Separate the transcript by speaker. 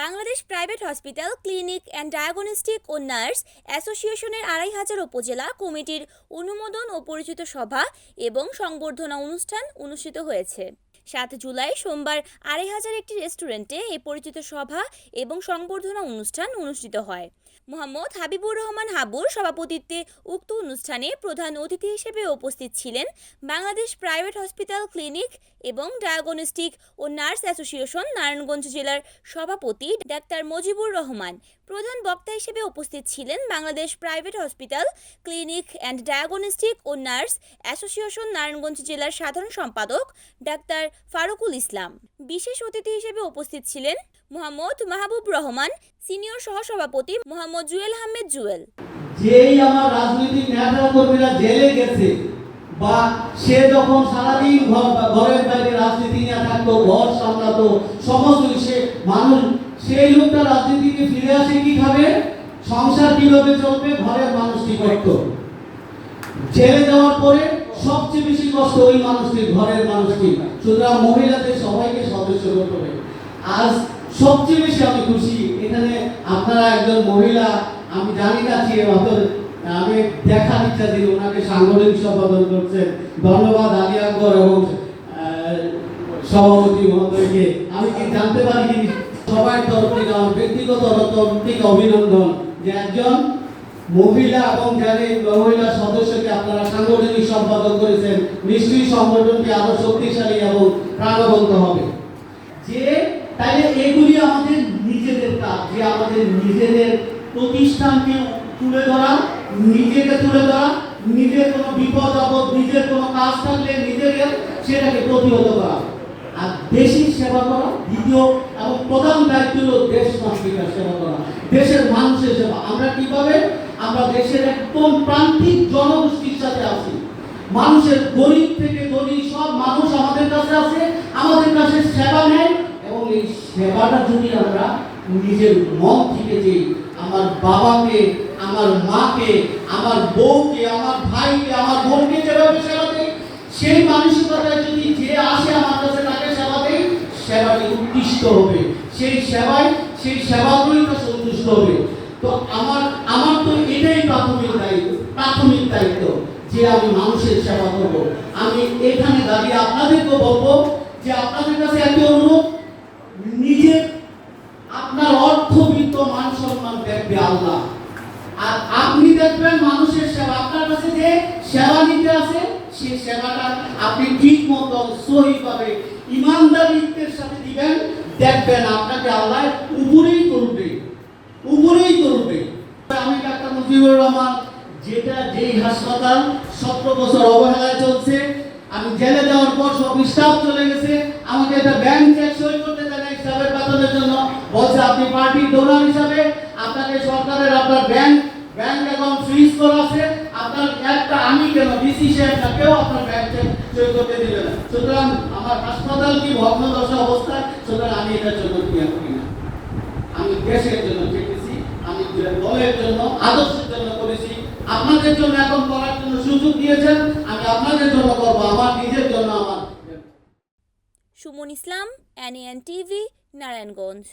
Speaker 1: Bangladesh private hospital, clinic and diagnostic O nurse অ্যাসোসিয়েশনের আড়াই হাজার উপজেলা কমিটির অনুমোদন ও পরিচিত সভা এবং সংবর্ধনা অনুষ্ঠান অনুষ্ঠিত হয়েছে। সাত জুলাই সোমবার আড়াই হাজার একটি রেস্টুরেন্টে এই পরিচিত সভা এবং সংবর্ধনা অনুষ্ঠান অনুষ্ঠিত হয়। মোহাম্মদ হাবিবুর রহমান হাবুর সভাপতিত্বে উক্ত অনুষ্ঠানে প্রধান অতিথি হিসেবে উপস্থিত ছিলেন বাংলাদেশ প্রাইভেট হসপিটাল ক্লিনিক এবং ডায়াগনস্টিক ও নার্স অ্যাসোসিয়েশন নারায়ণগঞ্জ জেলার সভাপতি ডাক্তার মজিবুর রহমান। প্রধান বক্তা হিসেবে উপস্থিত ছিলেন Bangladesh private hospital clinic and diagnostic O nurse association Narayanganj জেলার সাধারণ সম্পাদক ডাক্তার ফারুকুল ইসলাম। বিশেষ অতিথি হিসেবে উপস্থিত ছিলেন মোহাম্মদ মাহবুব রহমান, সিনিয়র সহসভাপতি মোহাম্মদ জুয়েল আহমেদ জুয়েল।
Speaker 2: যেই আমার রাজনৈতিক নেতা কর্মীরা জেলে গেছে বা সে যখন সারাদিন ঘর ঘরের বাইরে রাজনীতি নিয়ে থাকতো, ঘর সামলাতো, সমস্ত সে মানুষ, সেই লোকটা রাজনীতিকে ফিরে আসে কি খাবে সংসার কীভাবে চলবে? ঘরের মানুষ কি করতো। জেলে যাওয়ার পরে সবচেয়ে বেশি কষ্ট ওই মানুষটির ঘরের মানুষটি। সুতরাং মহিলাদের সবাইকে সদস্য করতে হবে। আজ সবচেয়ে বেশি আমি খুশি, এখানে আপনারা একজন মহিলা, আমি জানি না যে হয়তো আমি দেখার ইচ্ছা দিল ওনাকে সাংগঠনিক সম্পাদন করছেন ধন্যবাদ আলী আকবর এবং সভাপতি মহোদয়কে। আমি কি জানতে পারি সবার তরফ থেকে আমার ব্যক্তিগত তরফ থেকে অভিনন্দন যে একজন মহিলা এবং যাদের মহিলা সদস্যকে আপনারা সাংগঠনিক সম্পাদন করেছেন। নিশ্চয়ই সংগঠনটি আরও শক্তিশালী এবং প্রাণবন্ত হবে। যে তাইলে এগুলি আমাদের নিজেদের কাজ, যে আমাদের নিজেদের প্রতিষ্ঠানকে তুলে ধরা, নিজেকে তুলে ধরা, নিজের কোনো বিপদ, আপদ, নিজের কোনো কাজ থাকলে নিজেকে সেটাকে প্রতিহত করা। আর দেশের সেবা করা, দ্বিতীয় এবং প্রধান দায়িত্ব হলো দেশ মাতৃকার সেবা করা, দেশের মানুষের সেবা। আমরা কীভাবে আমরা দেশের একদম প্রান্তিক জনগোষ্ঠীর সাথে আছি। মানুষের গরিব থেকে গরিব সব মানুষ আমাদের কাছে আছে, আমাদের কাছে সেবা নেয় এবং এই সেবাটা যদি আমরা নিজের মন থেকে যে আমার বাবাকে, আমার মাকে, আমার বউকে, আমার ভাইকে, আমার বোনকে যেভাবে সেবা দেয় সেই মানসিকতায় যদি যে আসে আমার কাছে তাকে সেবা দেয় সেবাটি উৎকৃষ্ট হবে। সেই সেবায়, সেই সেবাগুলিটা সন্তুষ্ট হবে। তো আমার আমার তো এটাই প্রাথমিক দায়িত্ব প্রাথমিক দায়িত্ব যে আমি মানুষের সেবা করব। আমি এখানে দাঁড়িয়ে আপনাদেরকে বলব যে আপনাদের কাছে একটি অনুরোধ, নিজের আপনার অর্থবিত্ত মান সম্মান দেখবে আল্লাহ। আর আপনি দেখবেন মানুষের সেবা, আপনার কাছে যে সেবা নিতে আছে সেই সেবাটা আপনি ঠিক মতো সহিভাবে ইমানদারিত্বের সাথে দিবেন, দেখবেন আপনাকে আল্লাহ উপরেই করবে উপরেই করবে আমি ডাক্তার মুজিবুর রহমান যেটা যেই হাসপাতাল সতেরো বছর অবহেলায় চলছে, আমি জেলে যাওয়ার পর সব স্টাফ চলে গেছে, আমাকে একটা ব্যাংক চেক সই করতে দেয় না জন্য। বলছে, আপনি পার্টির ডোনার হিসাবে আপনাকে সরকারের আপনার ব্যাংক ব্যাংক অ্যাকাউন্ট ফ্রিজ করা আছে। আপনার একটা আমি কেন ডিসি সাহেব না কেউ আপনার ব্যাংক চেক সই করতে দিবে না? সুতরাং আমার হাসপাতাল কি ভগ্নদশা অবস্থায় সুতরাং আমি এটার জন্য করি আমি দেশের জন্য চেয়েছি আমি দলের জন্য করেছি আপনাদের জন্য এখন করার জন্য সুযোগ দিয়েছেন, আমি আপনাদের জন্য করব, আমার নিজের জন্য আমার।
Speaker 1: Sumon Islam NN TV Narayanganj.